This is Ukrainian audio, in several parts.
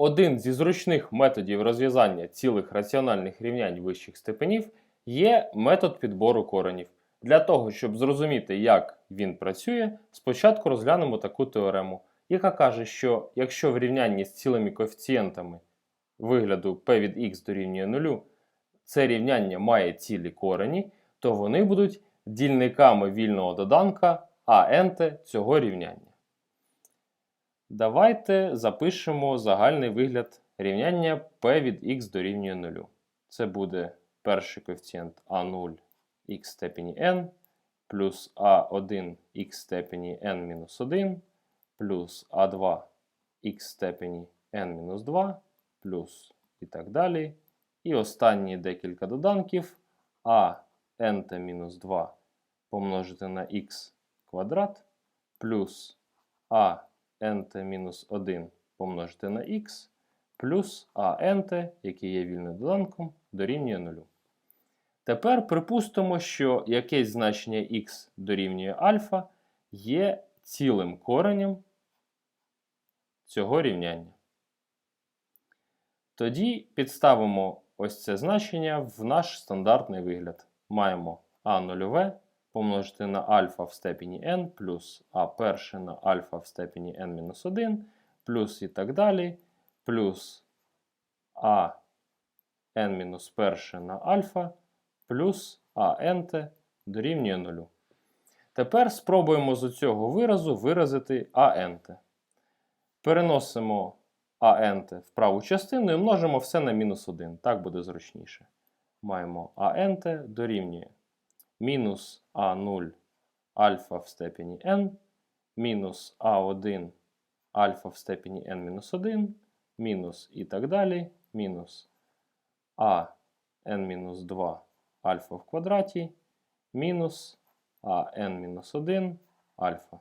Один зі зручних методів розв'язання цілих раціональних рівнянь вищих степенів є метод підбору коренів. Для того, щоб зрозуміти, як він працює, спочатку розглянемо таку теорему, яка каже, що якщо в рівнянні з цілими коефіцієнтами вигляду p від x дорівнює 0, це рівняння має цілі корені, то вони будуть дільниками вільного доданка АНТ цього рівняння. Давайте запишемо загальний вигляд рівняння p від x дорівнює 0. Це буде перший коефіцієнт А0 х степені n плюс А1 х степені n-1 плюс А2 х степені n-2 плюс і так далі. І останні декілька доданків а nt-2 помножити на х квадрат плюс а nt-1 помножити на х плюс а nt, який є вільним доданком, дорівнює 0. Тепер припустимо, що якесь значення х дорівнює альфа є цілим коренем цього рівняння. Тоді підставимо ось це значення в наш стандартний вигляд. Маємо а нульове помножити на альфа в степені n плюс а перше на альфа в степені n-1 плюс і так далі, плюс а n-1 на альфа плюс а nт дорівнює 0. Тепер спробуємо з цього виразу виразити АНТ. Переносимо АНТ в праву частину і множимо все на мінус 1. Так буде зручніше. Маємо АНТ дорівнює мінус А0 альфа в степені n, мінус А1 альфа в степені n-1, мінус і так далі, мінус а n-2 альфа в квадраті, мінус а n-1 альфа.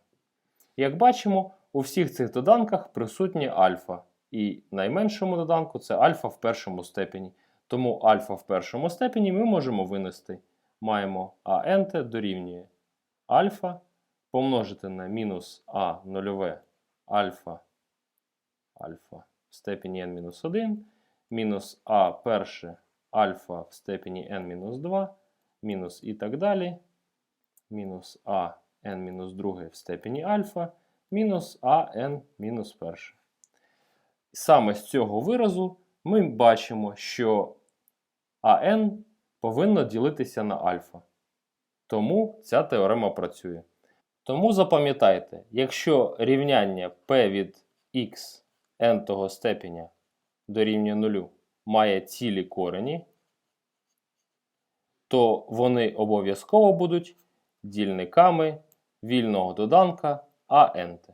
Як бачимо, у всіх цих доданках присутні альфа. І найменшому доданку це альфа в першому степені. Тому альфа в першому степені ми можемо винести. Маємо АНТ дорівнює альфа помножити на мінус А нульове альфа альфа в степені n-1, мінус А перше альфа в степені n-2, мінус і так далі, мінус А n-2 в степені альфа, мінус А n-1. Саме з цього виразу ми бачимо, що АН повинно ділитися на альфа. Тому ця теорема працює. Тому запам'ятайте, якщо рівняння p від x n того степеня дорівнює 0 має цілі корені, то вони обов'язково будуть дільниками вільного доданка АНТ.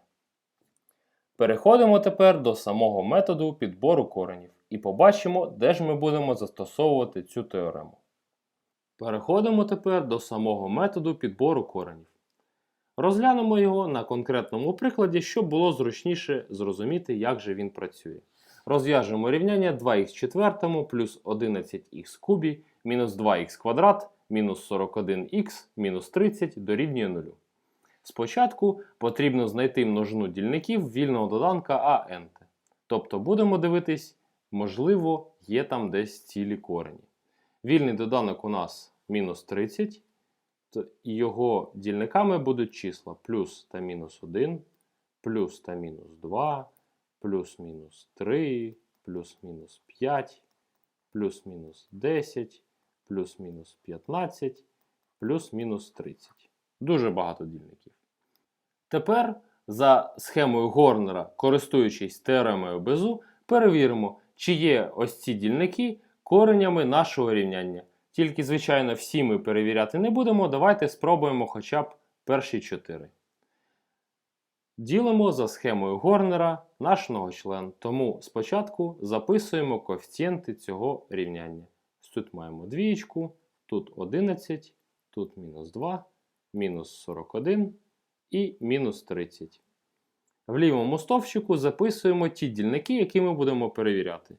Переходимо тепер до самого методу підбору коренів і побачимо, де ж ми будемо застосовувати цю теорему. Переходимо тепер до самого методу підбору коренів. Розглянемо його на конкретному прикладі, щоб було зручніше зрозуміти, як же він працює. Розв'яжемо рівняння 2х четвертому плюс 11х кубі мінус 2х квадрат мінус 41х мінус 30 дорівнює 0. Спочатку потрібно знайти множину дільників вільного доданка АНТ. Тобто будемо дивитись, можливо, є там десь цілі корені. Вільний доданок у нас мінус 30, то його дільниками будуть числа плюс та мінус 1, плюс та мінус 2, плюс-мінус 3, плюс-мінус 5, плюс-мінус 10, плюс-мінус 15, плюс-мінус 30. Дуже багато дільників. Тепер за схемою Горнера, користуючись теоремою Безу, перевіримо, чи є ось ці дільники коренями нашого рівняння. Тільки, звичайно, всі ми перевіряти не будемо. Давайте спробуємо хоча б перші чотири. Ділимо за схемою Горнера наш многочлен. Тому спочатку записуємо коефіцієнти цього рівняння. Тут маємо двієчку, тут 11, тут мінус 2, мінус 41 і мінус 30. В лівому стовпчику записуємо ті дільники, які ми будемо перевіряти.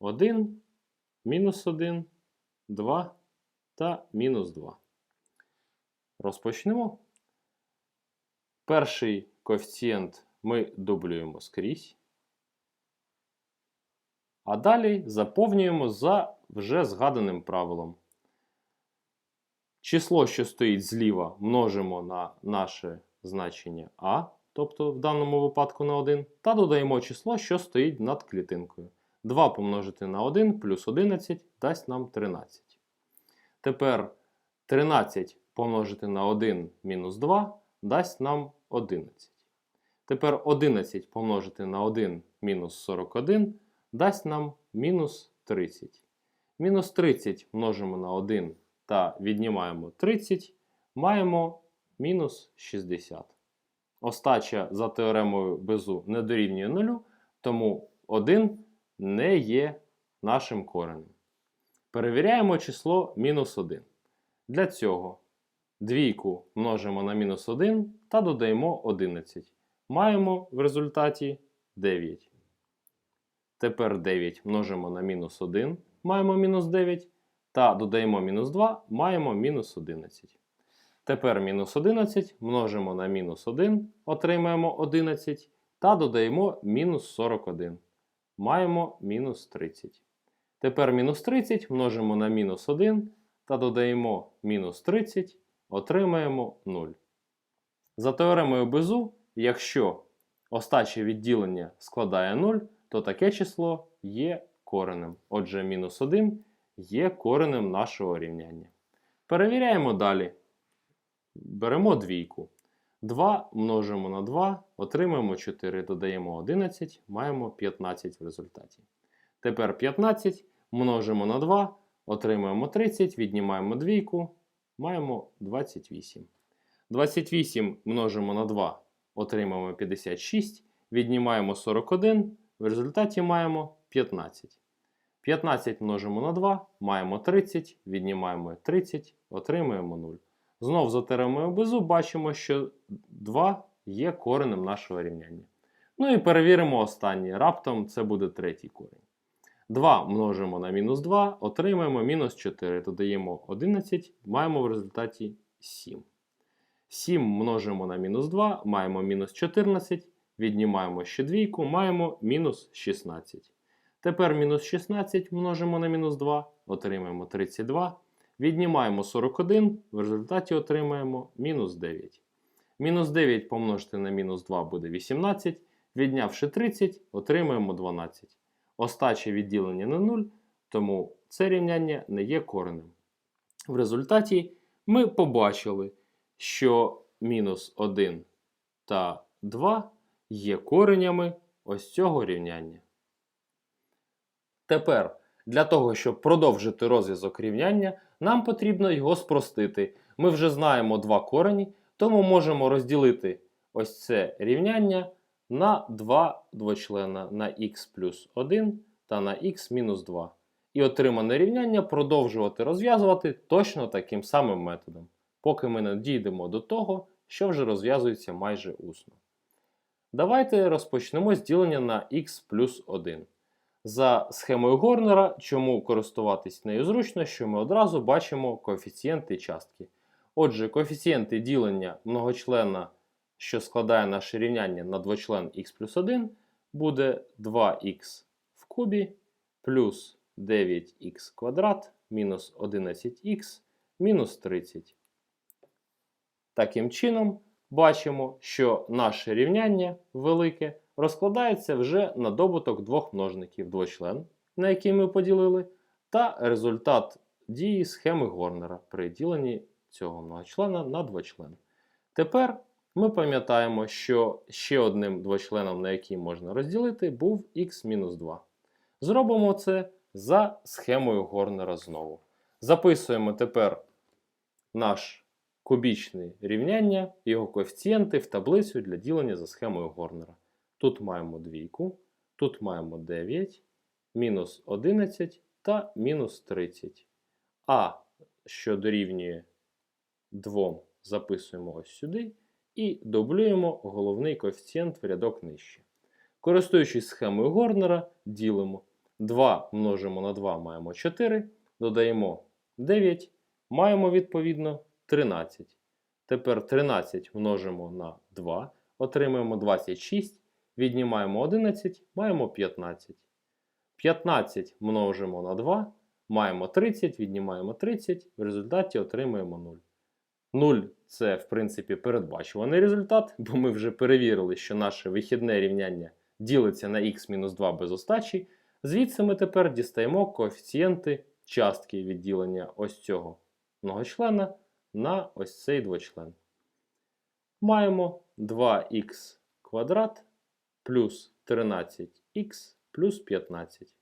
1, мінус 1, 2 та мінус 2. Розпочнемо. Перший коефіцієнт ми дублюємо скрізь. А далі заповнюємо за вже згаданим правилом. Число, що стоїть зліва, множимо на наше значення А, тобто в даному випадку на 1, та додаємо число, що стоїть над клітинкою. 2 помножити на 1 плюс 11 дасть нам 13. Тепер 13 помножити на 1 мінус 2 дасть нам 11. Тепер 11 помножити на 1 мінус 41 дасть нам мінус 30. Мінус 30 множимо на 1 та віднімаємо 30, маємо мінус 60. Остача за теоремою Безу не дорівнює 0, тому 1 не є нашим коренем. Перевіряємо число мінус 1. Для цього двійку множимо на мінус 1 та додаємо 11. Маємо в результаті 9. Тепер 9 множимо на мінус 1, маємо мінус 9. Та додаємо мінус 2, маємо мінус 11. Тепер мінус 11 множимо на мінус 1, отримаємо 11. Та додаємо мінус 41. Маємо мінус 30. Тепер мінус 30 множимо на мінус 1 та додаємо мінус 30, отримаємо 0. За теоремою Безу, якщо остаче відділення складає 0, то таке число є коренем. Отже, мінус 1 є коренем нашого рівняння. Перевіряємо далі. Беремо двійку. 2 множимо на 2, отримаємо 4, додаємо 11, маємо 15 в результаті. Тепер 15 множимо на 2, отримуємо 30, віднімаємо двійку, маємо 28. 28 множимо на 2, отримаємо 56, віднімаємо 41, в результаті маємо 15. 15 множимо на 2, маємо 30, віднімаємо 30, отримуємо 0. Знов за теоремою Безу бачимо, що 2 є коренем нашого рівняння. Ну і перевіримо останнє. Раптом це буде третій корінь. 2 множимо на мінус 2, отримаємо мінус 4, додаємо 11, маємо в результаті 7. 7 множимо на мінус 2, маємо мінус 14, віднімаємо ще двійку, маємо мінус 16. Тепер мінус 16 множимо на мінус 2, отримаємо 32. Віднімаємо 41, в результаті отримаємо мінус 9. Мінус 9 помножити на мінус 2 буде 18. Віднявши 30, отримаємо 12. Остаче відділення на 0, тому це рівняння не є коренем. В результаті ми побачили, що мінус 1 та 2 є коренями ось цього рівняння. Тепер, для того, щоб продовжити розв'язок рівняння, нам потрібно його спростити. Ми вже знаємо два корені, тому можемо розділити ось це рівняння на два двочлена на х плюс 1 та на х мінус 2. І отримане рівняння продовжувати розв'язувати точно таким самим методом, поки ми не дійдемо до того, що вже розв'язується майже усно. Давайте розпочнемо з ділення на х плюс 1. За схемою Горнера, чому користуватись нею зручно, що ми одразу бачимо коефіцієнти частки. Отже, коефіцієнти ділення многочлена, що складає наше рівняння на двочлен х плюс 1, буде 2х в кубі плюс 9х квадрат мінус 11х мінус 30. Таким чином, бачимо, що наше рівняння велике розкладається вже на добуток двох множників двочлен, на який ми поділили, та результат дії схеми Горнера при діленні цього многочлена на двочлен. Тепер ми пам'ятаємо, що ще одним двочленом, на який можна розділити, був х-2. Зробимо це за схемою Горнера знову. Записуємо тепер наш кубічне рівняння, його коефіцієнти в таблицю для ділення за схемою Горнера. Тут маємо двійку, тут маємо 9, мінус 11 та мінус 30. А, що дорівнює 2, записуємо ось сюди. І дублюємо головний коефіцієнт в рядок нижче. Користуючись схемою Горнера, ділимо 2 множимо на 2 маємо 4, додаємо 9, маємо відповідно 13. Тепер 13 множимо на 2, отримаємо 26, віднімаємо 11, маємо 15. 15 множимо на 2, маємо 30, віднімаємо 30, в результаті отримаємо 0. 0 це, в принципі, передбачуваний результат, бо ми вже перевірили, що наше вихідне рівняння ділиться на х-2 без остачі. Звідси ми тепер дістаємо коефіцієнти частки відділення ось цього многочлена на ось цей двочлен. Маємо 2х квадрат плюс 13х плюс 15.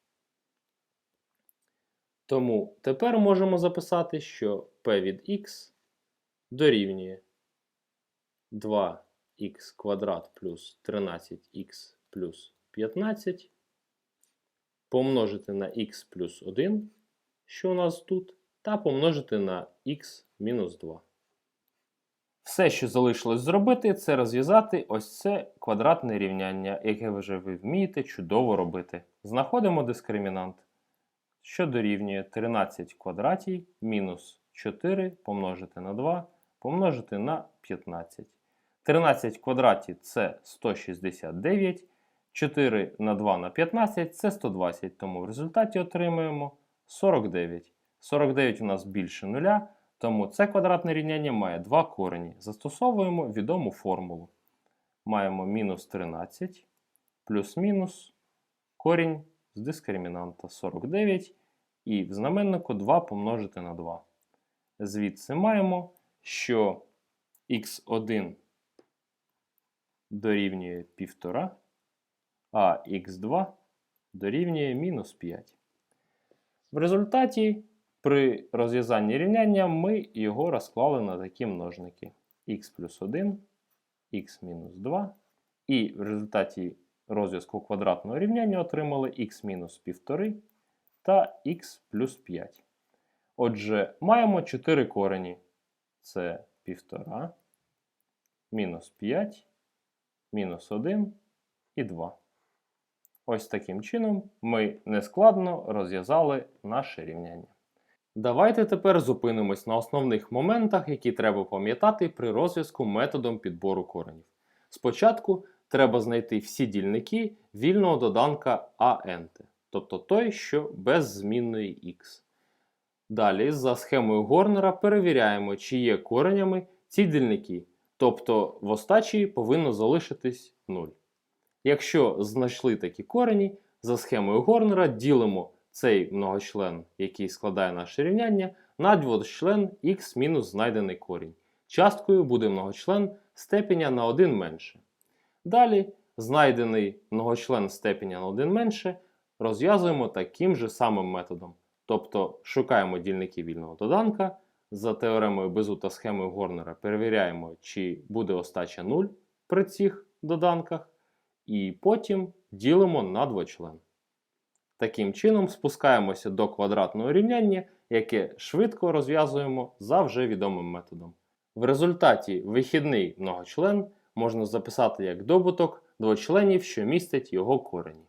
Тому тепер можемо записати, що p від х дорівнює 2х квадрат плюс 13х плюс 15 помножити на х плюс 1, що у нас тут, та помножити на х мінус 2. Все, що залишилось зробити, це розв'язати ось це квадратне рівняння, яке вже ви вмієте чудово робити. Знаходимо дискримінант, що дорівнює 13 в квадраті мінус 4 помножити на 2 помножити на 15. 13 в квадраті це 169, 4 на 2 на 15 це 120, тому в результаті отримуємо 49. 49 у нас більше нуля, тому це квадратне рівняння має два корені. Застосовуємо відому формулу. Маємо мінус 13 плюс-мінус корінь з дискримінанта 49 і в знаменнику 2 помножити на 2. Звідси маємо, що х1 дорівнює 1,5, а х2 дорівнює мінус 5. В результаті при розв'язанні рівняння ми його розклали на такі множники х плюс 1, х мінус 2, і в результаті розв'язку квадратного рівняння отримали х мінус 1,5 та х плюс 5. Отже, маємо 4 корені. Це 1,5, мінус 5, мінус 1 і 2. Ось таким чином ми нескладно розв'язали наше рівняння. Давайте тепер зупинимось на основних моментах, які треба пам'ятати при розв'язку методом підбору коренів. Спочатку треба знайти всі дільники вільного доданка ANT, тобто той, що без змінної x. Далі, за схемою Горнера, перевіряємо, чи є коренями ці дільники, тобто в остачі повинно залишитись 0. Якщо знайшли такі корені, за схемою Горнера ділимо цей многочлен, який складає наше рівняння, на двочлен мінус знайдений корінь. Часткою буде многочлен степеня на 1 менше. Далі знайдений многочлен степеня на 1 менше розв'язуємо таким же самим методом. Тобто шукаємо дільники вільного доданка, за теоремою Безу та схемою Горнера перевіряємо, чи буде остача 0 при цих доданках, і потім ділимо на двочлен. Таким чином спускаємося до квадратного рівняння, яке швидко розв'язуємо за вже відомим методом. В результаті вихідний многочлен можна записати як добуток двочленів, що містять його корені.